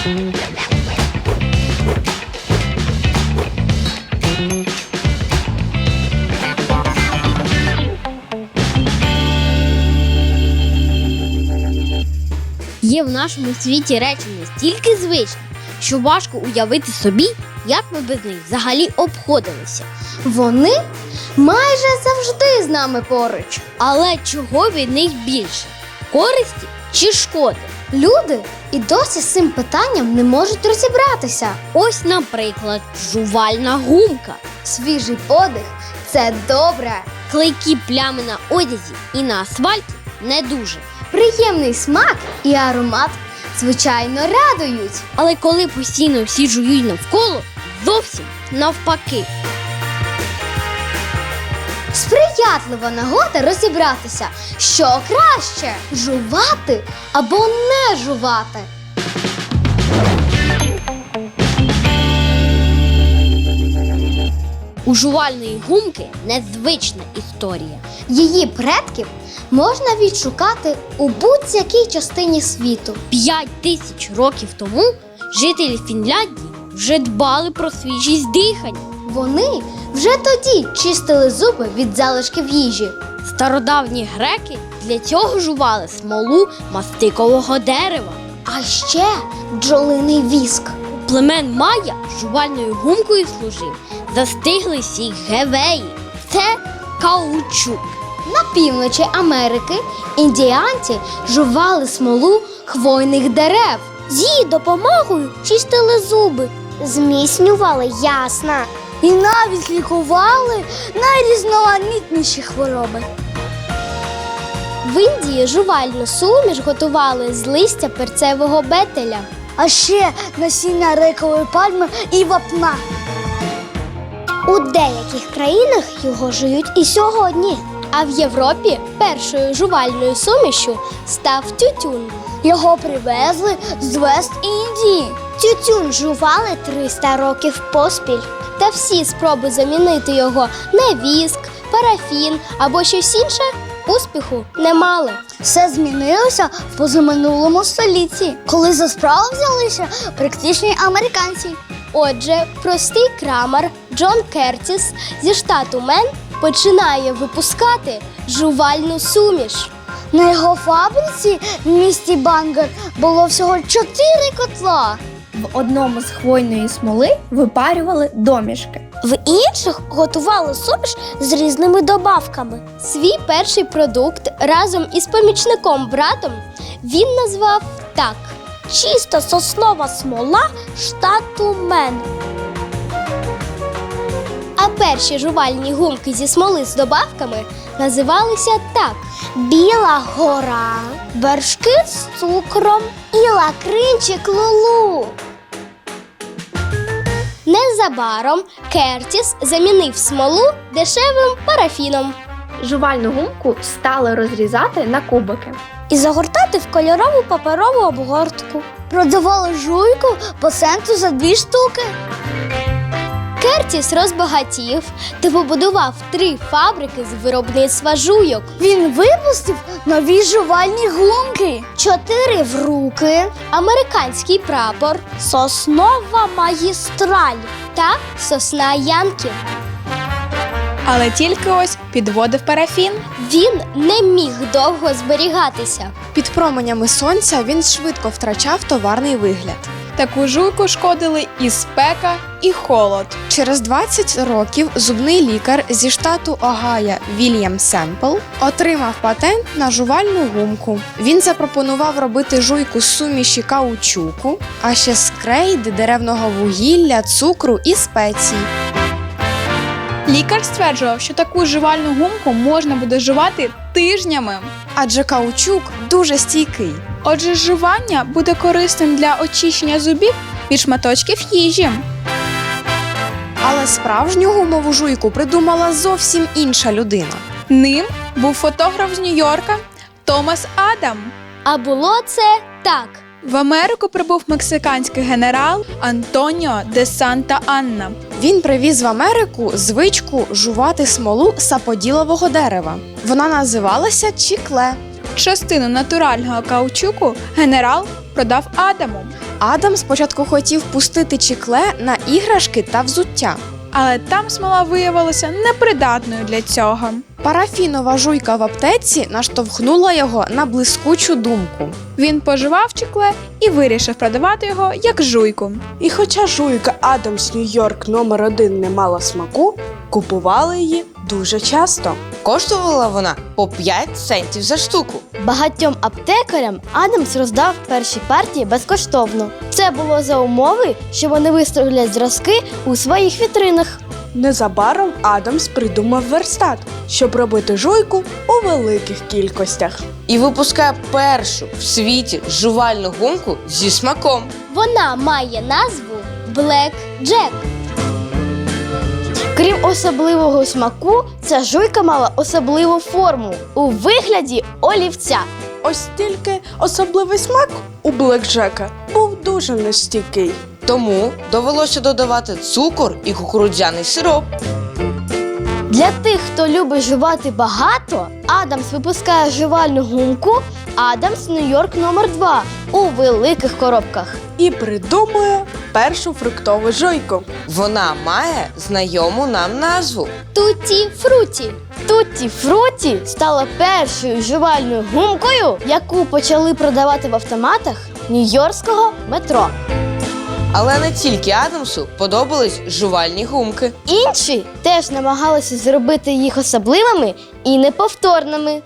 Є в нашому світі речі настільки звичні, що важко уявити собі, як ми без них взагалі обходилися. Вони майже завжди з нами поруч. Але чого від них більше? Користі чи шкоди? Люди і досі з цим питанням не можуть розібратися. Ось, наприклад, жувальна гумка, Свіжий подих це добре. клейкі плями на одязі і на асфальті не дуже. Приємний смак і аромат, звичайно, радують. Але коли постійно всі жують навколо, зовсім навпаки. Сприятлива нагода розібратися, що краще жувати або не жувати. У жувальної гумки незвична історія. Її предків можна відшукати у будь-якій частині світу. П'ять тисяч років тому жителі Фінляндії вже дбали про свіжість дихання. Вони вже тоді чистили зуби від залишків їжі. Стародавні греки для цього жували смолу мастикового дерева. А ще бджолиний віск. Племен Майя жувальною гумкою служив застиглий сік гевеї. Це каучук. На півночі Америки індіанці жували смолу хвойних дерев. З її допомогою чистили зуби, зміцнювали ясна і навіть лікували найрізноманітніші хвороби. В Індії жувальну суміш готували з листя перцевого бетеля, а ще насіння рекової пальми і вапна. У деяких країнах його жують і сьогодні. А в Європі першою жувальною сумішю став тютюн. Його привезли з Вест-Індії. Тютюн жували 300 років поспіль. Та всі спроби замінити його на віск, парафін або щось інше успіху не мали. Все змінилося в позаминулому столітті, коли за справу взялися практичні американці. Отже, простий крамар Джон Кертіс зі штату Мен починає випускати жувальну суміш. На його фабриці в місті Бангер було всього чотири котла. В одному з хвойної смоли випарювали домішки. В інших готували суміш з різними добавками. Свій перший продукт разом із помічником братом він назвав так: чиста соснова смола штату Мен. А перші жувальні гумки зі смоли з добавками називалися так: Біла гора, вершки з цукром і лакринчик лулу. Незабаром Кертіс замінив смолу дешевим парафіном Жувальну гумку стали розрізати на кубики. і загортати в кольорову паперову обгортку. Продавали жуйку по центу за дві штуки. Кертіс розбагатів та побудував три фабрики з виробництва жуйок. Він випустив нові жувальні гумки, чотири в руки, американський прапор, соснова магістраль та сосна Янки. Але тільки ось підводив парафін. Він не міг довго зберігатися. Під променями сонця він швидко втрачав товарний вигляд. Таку жуйку шкодили і спека, і холод. Через 20 років зубний лікар зі штату Огайо Вільям Семпл отримав патент на жувальну гумку. Він запропонував робити жуйку з суміші каучуку, а ще з крейди, деревного вугілля, цукру і спецій. Лікар стверджував, що таку жувальну гумку можна буде жувати тижнями. Адже каучук дуже стійкий. Отже, жування буде корисним для очищення зубів від шматочків їжі. Але справжню гумову жуйку придумала зовсім інша людина. Ним був фотограф з Нью-Йорка Томас Адам. А було це так. В Америку прибув мексиканський генерал Антоніо де Санта Анна. Він привіз в Америку звичку жувати смолу саподілового дерева. Вона називалася чікле. Частину натурального каучуку генерал продав Адаму. Адам спочатку хотів пустити чікле на іграшки та взуття. Але там смола виявилася непридатною для цього. Парафінова жуйка в аптеці наштовхнула його на блискучу думку. Він поживав чекле і вирішив продавати його як жуйку. І хоча жуйка Адамс Нью-Йорк номер 1 не мала смаку, купували її дуже часто. Коштувала вона по 5 центів за штуку. Багатьом аптекарям Адамс роздав перші партії безкоштовно. Це було за умови, що вони виставлять зразки у своїх вітринах. Незабаром Адамс придумав верстат, щоб робити жуйку у великих кількостях. І випускає першу в світі жувальну гумку зі смаком. Вона має назву Black Jack. Крім особливого смаку, ця жуйка мала особливу форму у вигляді олівця. Ось тільки особливий смак у Блекджека був дуже нестійкий. Тому довелося додавати цукор і кукурудзяний сироп. Для тих, хто любить жувати багато, Адамс випускає жувальну гумку Адамс Нью-Йорк номер 2 у великих коробках. І придумує першу фруктову жуйку. Вона має знайому нам назву. Туті Фруті. Тутті Фруті стала першою жувальною гумкою, яку почали продавати в автоматах Нью-Йоркського метро. Але не тільки Адамсу подобались жувальні гумки. Інші теж намагалися зробити їх особливими і неповторними.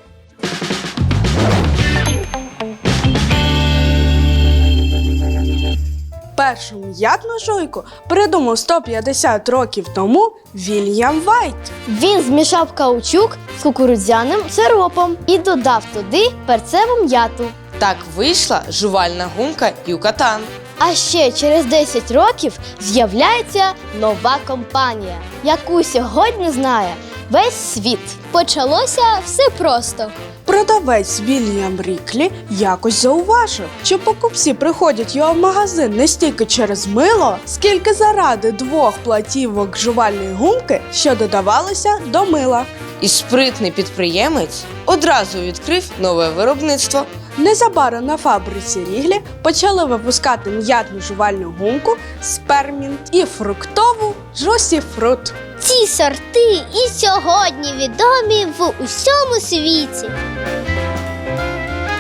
Першу м'ятну жуйку придумав 150 років тому Вільям Вайт. Він змішав каучук з кукурудзяним сиропом і додав туди перцеву м'яту. Так вийшла жувальна гумка Юкатан. А ще через 10 років з'являється нова компанія, яку сьогодні знає весь світ. Почалося все просто. Продавець Вільям Ріклі якось зауважив, що покупці приходять його в магазин не стільки через мило, скільки заради двох платівок жувальної гумки, що додавалися до мила. І спритний підприємець одразу відкрив нове виробництво. Незабаром на фабриці Ріглі почали випускати м'ятну жувальну гумку, спермінт і фруктову Жусі Фрут. Ці сорти і сьогодні відомі в усьому світі.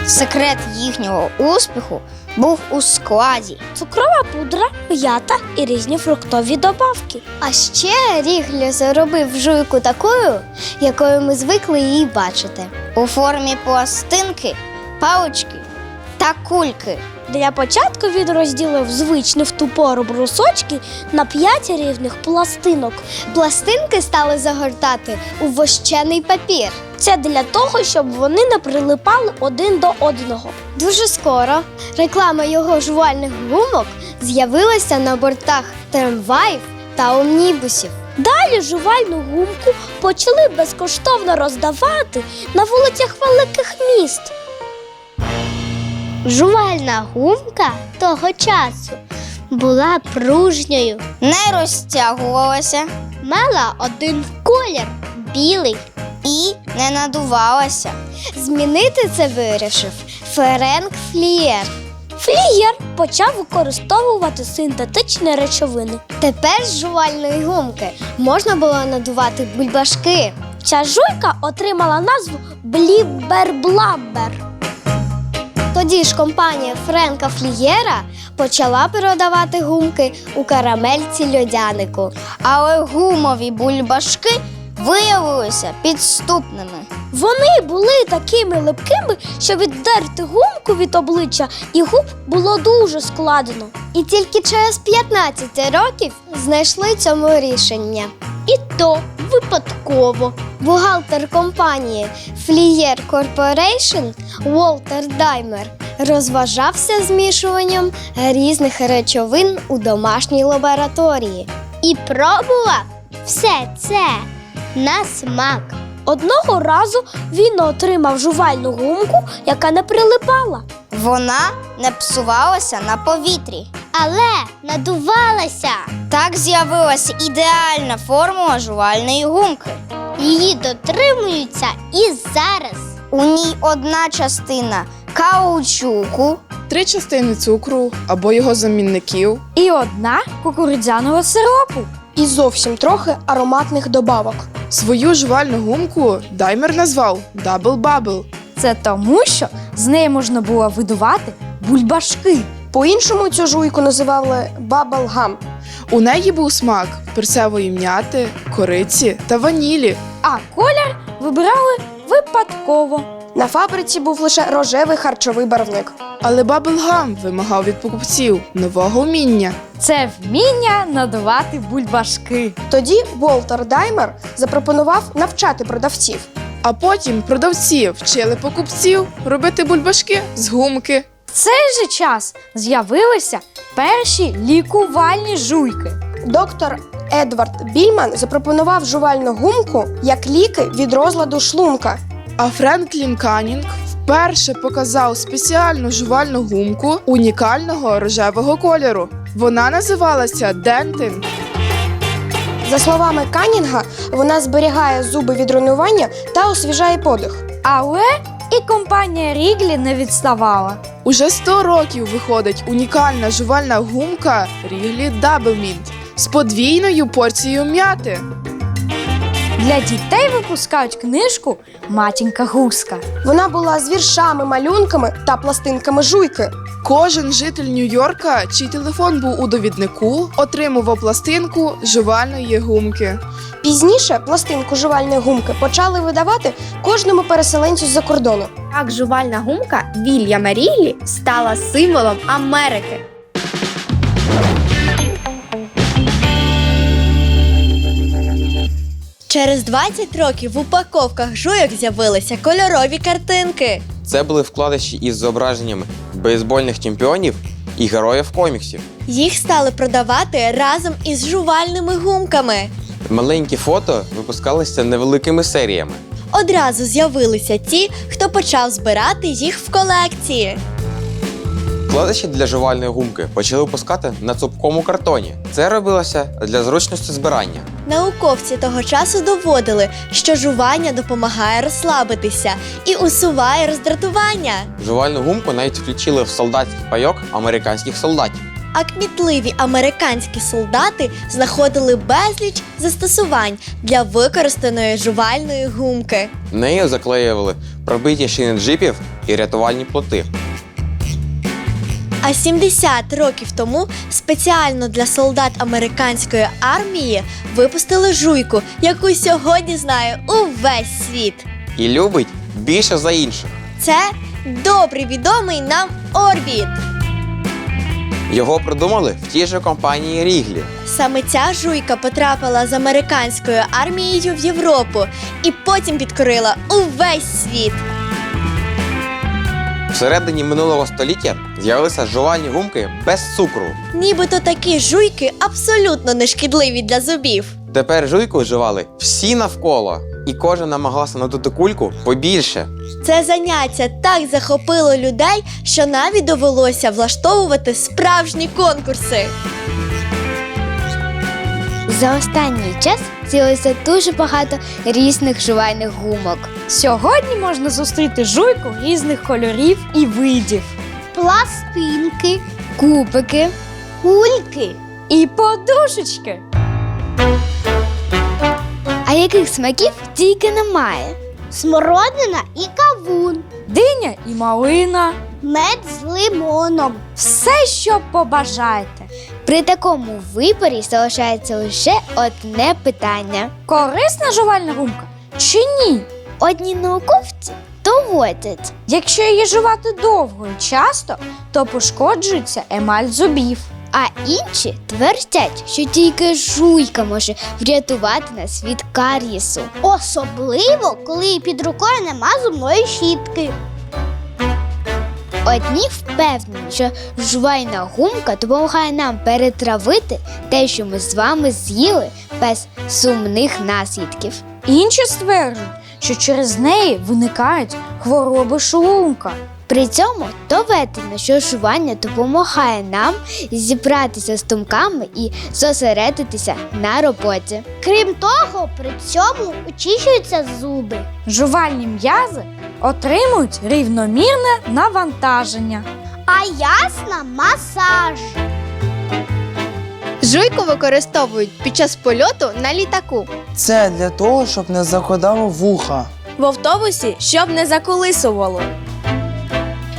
Секрет їхнього успіху був у складі. Цукрова пудра, м'ята і різні фруктові добавки. А ще Ріглі заробив жуйку такою, якою ми звикли її бачити. У формі пластинки, палички та кульки. Для початку він розділив звичні в ту пору брусочки на п'ять рівних пластинок. Пластинки стали загортати у вощений папір. Це для того, щоб вони не прилипали один до одного. Дуже скоро реклама його жувальних гумок з'явилася на бортах трамваїв та омнібусів. Далі жувальну гумку почали безкоштовно роздавати на вулицях великих міст. Жувальна гумка того часу була пружньою, Не розтягувалася мала один колір білий. і не надувалася. Змінити це вирішив Ференк Флієр. Флієр почав використовувати синтетичні речовини. Тепер з жувальної гумки можна було надувати бульбашки. Ця жуйка отримала назву Блібер-Блабер. Тоді ж компанія Френка Флієра почала передавати гумки у карамельці льодянику. Але гумові бульбашки виявилися підступними. Вони були такими липкими, що віддерти гумку від обличчя і губ було дуже складно. І тільки через 15 років знайшли цьому рішення. І то випадково. Бухгалтер компанії Flier Corporation Волтер Даймер розважався змішуванням різних речовин у домашній лабораторії. І пробував все це на смак. Одного разу він отримав жувальну гумку, яка не прилипала. Вона не псувалася на повітрі. Але надувалася. Так з'явилася ідеальна формула жувальної гумки. Її дотримуються і зараз. У ній одна частина каучуку, Три частини цукру або його замінників. І одна кукурудзяного сиропу. і зовсім трохи ароматних добавок. Свою жувальну гумку Даймер назвав Double Bubble. Це тому, що з неї можна було видувати бульбашки. По-іншому цю жуйку називали баблгам. У неї був смак перцевої м'яти, кориці та ванілі. А колір вибирали випадково. На фабриці був лише рожевий харчовий барвник. Але Баблгам вимагав від покупців нового вміння. Це вміння надувати бульбашки. Тоді Волтер Даймер запропонував навчати продавців. А потім продавці вчили покупців робити бульбашки з гумки. Цей же час з'явилися перші лікувальні жуйки. Доктор Едвард Більман запропонував жувальну гумку як ліки від розладу шлунка. А Френклін Канінг вперше показав спеціальну жувальну гумку унікального рожевого кольору. Вона називалася Дентин. За словами Канінга, вона зберігає зуби від руйнування та освіжає подих. Але і компанія Ріглі не відставала. Уже 100 років виходить унікальна жувальна гумка Ріглі Даблмінт з подвійною порцією м'яти. Для дітей випускають книжку Матінка Гуска. Вона була з віршами, малюнками та пластинками жуйки. Кожен житель Нью-Йорка, чий телефон був у довіднику, отримував пластинку жувальної гумки. Пізніше пластинку жувальної гумки почали видавати кожному переселенцю з-за кордону. Так жувальна гумка Вільяма Ріглі стала символом Америки. Через 20 років в упаковках жуйок з'явилися кольорові картинки. Це були вкладиші із зображеннями бейсбольних чемпіонів і героїв коміксів. Їх стали продавати разом із жувальними гумками. Маленькі фото випускалися невеликими серіями. Одразу з'явилися ті, хто почав збирати їх в колекції. Вкладиші для жувальної гумки почали випускати на цупкому картоні. Це робилося для зручності збирання. Науковці того часу доводили, що жування допомагає розслабитися і усуває роздратування. Жувальну гумку навіть включили в солдатський пайок американських солдатів. А кмітливі американські солдати знаходили безліч застосувань для використаної жувальної гумки. Нею заклеювали пробиті шини джипів і рятувальні плоти. А 70 років тому спеціально для солдат американської армії випустили жуйку, яку сьогодні знає увесь світ. І любить більше за інших. Це добре відомий нам орбіт. Його придумали в тій же компанії Ріглі. Саме ця жуйка потрапила з американською армією в Європу і потім підкорила увесь світ. Всередині минулого століття з'явилися жувальні гумки без цукру. Нібито такі жуйки абсолютно не шкідливі для зубів. Тепер жуйку вживали всі навколо, і кожен намагався надути кульку побільше. Це заняття так захопило людей, що навіть довелося влаштовувати справжні конкурси. За останній час з'явилося дуже багато різних жувальних гумок. Сьогодні можна зустріти жуйку різних кольорів і видів. Пластинки, кубики, кульки. І подушечки. А яких смаків тільки немає? Смородина і кавун, Диня і малина. мед з лимоном. Все, що побажаєте. При такому виборі залишається лише одне питання. Корисна жувальна гумка чи ні? Одні науковці доводять, Якщо її жувати довго і часто, то пошкоджується емаль зубів. а інші твердять, що тільки жуйка може врятувати нас від кар'єсу. Особливо, коли під рукою нема зубної щітки. Одні впевнені, що жувальна гумка допомагає нам перетравити те, що ми з вами з'їли без сумних наслідків. Інші стверджують, що через неї виникають хвороби шлунка. При цьому доведено, що жування допомагає нам зібратися з думками і зосередитися на роботі. Крім того, при цьому очищуються зуби. Жувальні м'язи отримують рівномірне навантаження. А ясна масаж. Жуйку використовують під час польоту на літаку. Це для того, щоб не закладало вуха. В автобусі, щоб не заколисувало.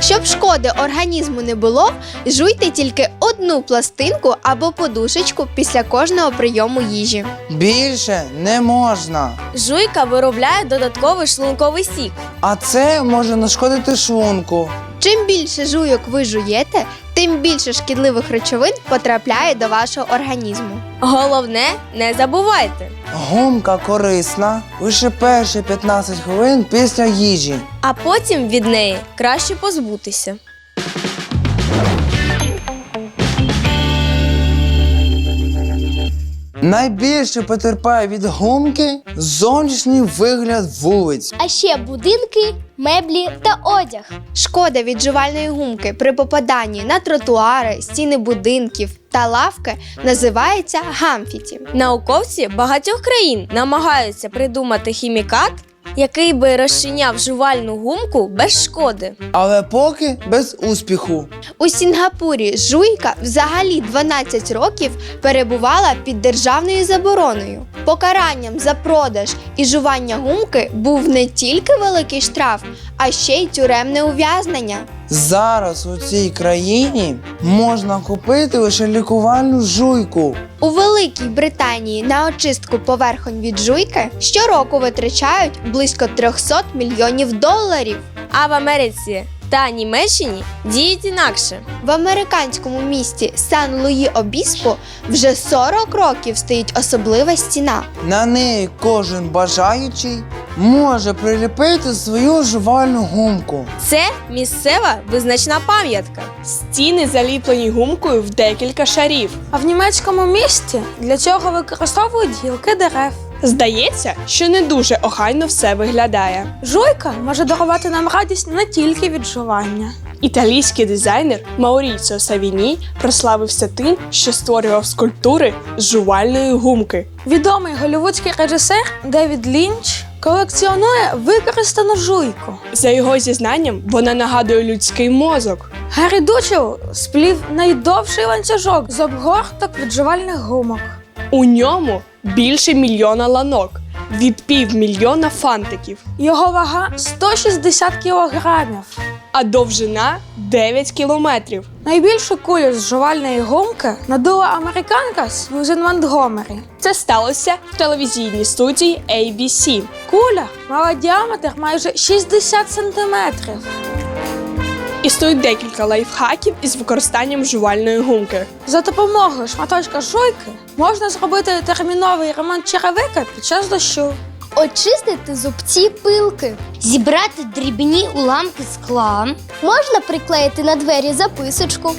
Щоб шкоди організму не було, жуйте тільки одну пластинку або подушечку після кожного прийому їжі. Більше не можна. Жуйка виробляє додатковий шлунковий сік. А це може нашкодити шлунку. Чим більше жуйок ви жуєте, тим більше шкідливих речовин потрапляє до вашого організму. Головне, не забувайте. Гумка корисна лише перші 15 хвилин після їжі. А потім від неї краще позбутися. Найбільше потерпає від гумки зовнішній вигляд вулиць. А ще будинки, меблі та одяг. Шкода від жувальної гумки при попаданні на тротуари, стіни будинків та лавки називається гамфіті. Науковці багатьох країн намагаються придумати хімікат, який би розчиняв жувальну гумку без шкоди. Але поки без успіху. У Сінгапурі жуйка взагалі 12 років перебувала під державною забороною. Покаранням за продаж і жування гумки був не тільки великий штраф, а ще й тюремне ув'язнення. Зараз у цій країні можна купити лише лікувальну жуйку. У Великій Британії на очистку поверхонь від жуйки щороку витрачають близько 300 мільйонів доларів. А в Америці та Німеччині діють інакше. В американському місті Сан-Луї Обіспо вже 40 років стоїть особлива стіна. На неї кожен бажаючий може приліпити свою жувальну гумку. Це місцева визначна пам'ятка. Стіни заліплені гумкою в декілька шарів. А в німецькому місті для цього використовують гілки дерев. Здається, що не дуже охайно все виглядає. Жуйка може дарувати нам радість не тільки від жування. Італійський дизайнер Мауріціо Савіні прославився тим, що створював скульптури з жувальної гумки. Відомий голівудський режисер Девід Лінч колекціонує використану жуйку. За його зізнанням, вона нагадує людський мозок. Гаррі Дучел сплів найдовший ланцюжок з обгорток від жувальних гумок. У ньому більше мільйона ланок від півмільйона фантиків, Його вага 160 кілограмів. а довжина 9 кілометрів. Найбільшу кулю з жувальної гумки надула американка Сьюзен Монтгомері. Це сталося в телевізійній студії ABC. Куля мала діаметр майже 60 сантиметрів. Існують декілька лайфхаків із використанням жувальної гумки. За допомогою шматочка жуйки можна зробити терміновий ремонт черевика під час дощу. Очистити зубці пилки. Зібрати дрібні уламки скла. Можна приклеїти на двері записочку.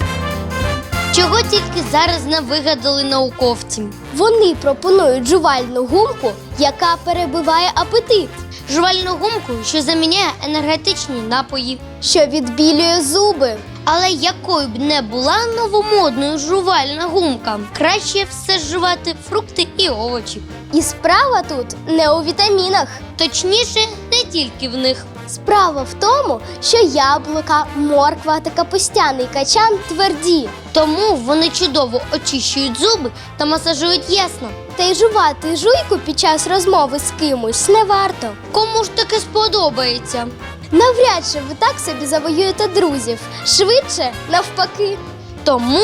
Чого тільки зараз не вигадали науковці. Вони пропонують жувальну гумку, яка перебиває апетит, Жувальну гумку, що заміняє енергетичні напої. що відбілює зуби. Але якою б не була новомодною жувальна гумка, краще все жувати фрукти і овочі. І справа тут не у вітамінах. Точніше, не тільки в них. Справа в тому, що яблука, морква та капустяний качан тверді. Тому вони чудово очищують зуби та масажують ясно. Та й жувати жуйку під час розмови з кимось не варто. Кому ж таке сподобається? Навряд чи ви так собі завоюєте друзів. Швидше навпаки. Тому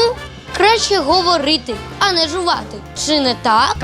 краще говорити, а не жувати. Чи не так?